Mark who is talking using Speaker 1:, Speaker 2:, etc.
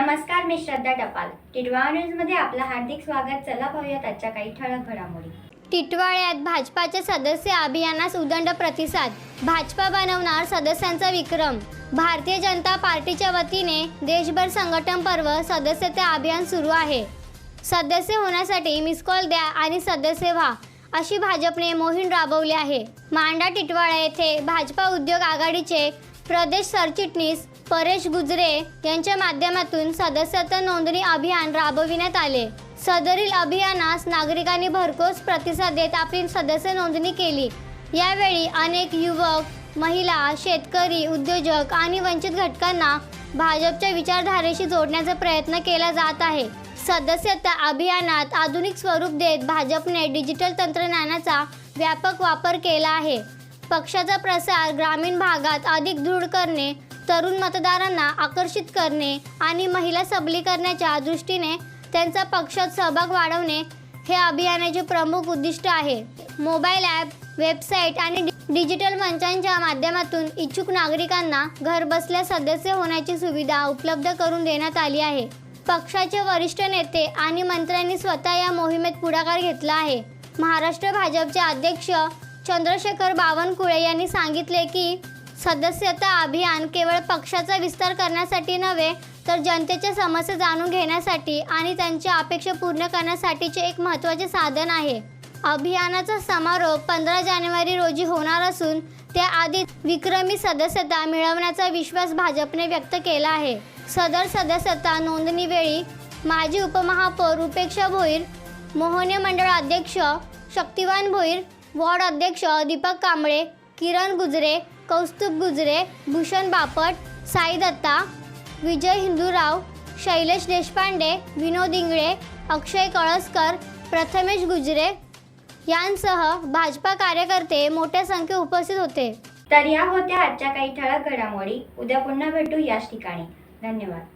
Speaker 1: मी श्रद्धा टपाल. टिडवा न्यूजमध्ये आपलं हार्दिक स्वागत. चला पाहूयात आजच्या काही ठळक घडामोडी.
Speaker 2: टिटवाळ्यात भाजपाचे सदस्य अभियानास उदंड प्रतिसाद. भाजपा बनवणार सदस्यांचा विक्रम. भारतीय जनता पार्टीच्या वतीने देशभर संघटन पर्व सदस्यता अभियान सुरू आहे. सदस्य होण्यासाठी मिस कॉल द्या आणि सदस्य व्हा अशी भाजपने मोहीम राबवली आहे. मांडा टिटवाळा येथे भाजपा उद्योग आघाडीचे प्रदेश सरचिटणीस परेश गुजरे यांच्या माध्यमातून सदस्यता नोंदणी अभियान राबविण्यात आले. सदरील अभियानास नागरिकांनी भरघोस प्रतिसाद देत आपली सदस्य नोंदणी केली. यावेळी अनेक युवक महिला शेतकरी उद्योजक आणि वंचित घटकांना भाजपच्या विचारधारेशी जोडण्याचा प्रयत्न केला जात आहे. सदस्यता अभियानात आधुनिक स्वरूप देत भाजपने डिजिटल तंत्रज्ञानाचा व्यापक वापर केला आहे. पक्षाचा प्रसार ग्रामीण भागात अधिक दृढ करणे तरुण मतदारांना आकर्षित करणे आणि महिला सबलीकरणाच्या दृष्टीने त्यांचा पक्षात सहभाग वाढवणे हे अभियानाचे प्रमुख उद्दिष्ट आहे. मोबाईल ॲप वेबसाईट आणि डिजिटल मंचांच्या माध्यमातून इच्छुक नागरिकांना घरबसल्या सदस्य होण्याची सुविधा उपलब्ध करून देण्यात आली आहे. पक्षाचे वरिष्ठ नेते आणि मंत्र्यांनी स्वतः या मोहिमेत पुढाकार घेतला आहे. महाराष्ट्र भाजपचे अध्यक्ष चंद्रशेखर बावनकुळे यांनी सांगितले की सदस्यता अभियान केवळ पक्षाचा विस्तार करण्यासाठी नव्हे तर जनतेच्या समस्या जाणून घेण्यासाठी आणि त्यांच्या अपेक्षा पूर्ण करण्यासाठीचे एक महत्त्वाचे साधन आहे. अभियानाचा समारोप पंधरा जानेवारी रोजी होणार असून त्याआधी विक्रमी सदस्यता मिळवण्याचा विश्वास भाजपने व्यक्त केला आहे. सदर सदस्यता नोंदणीवेळी माजी उपमहापौर उपेक्षा भोईर मोहने मंडळ अध्यक्ष शक्तिवान भोईर वॉर्ड अध्यक्ष दीपक कांबळे किरण गुजरे कौस्तुभ गुजरे भूषण बापट साई दत्ता विजय हिंदूराव शैलेश देशपांडे विनोद इंगळे अक्षय कळसकर प्रथमेश गुजरे यांसह भाजपा कार्यकर्ते मोठ्या संख्येत उपस्थित होते.
Speaker 1: तर या होत्या आजच्या काही ठळक घडामोडी. उद्या पुन्हा भेटू याच ठिकाणी. धन्यवाद.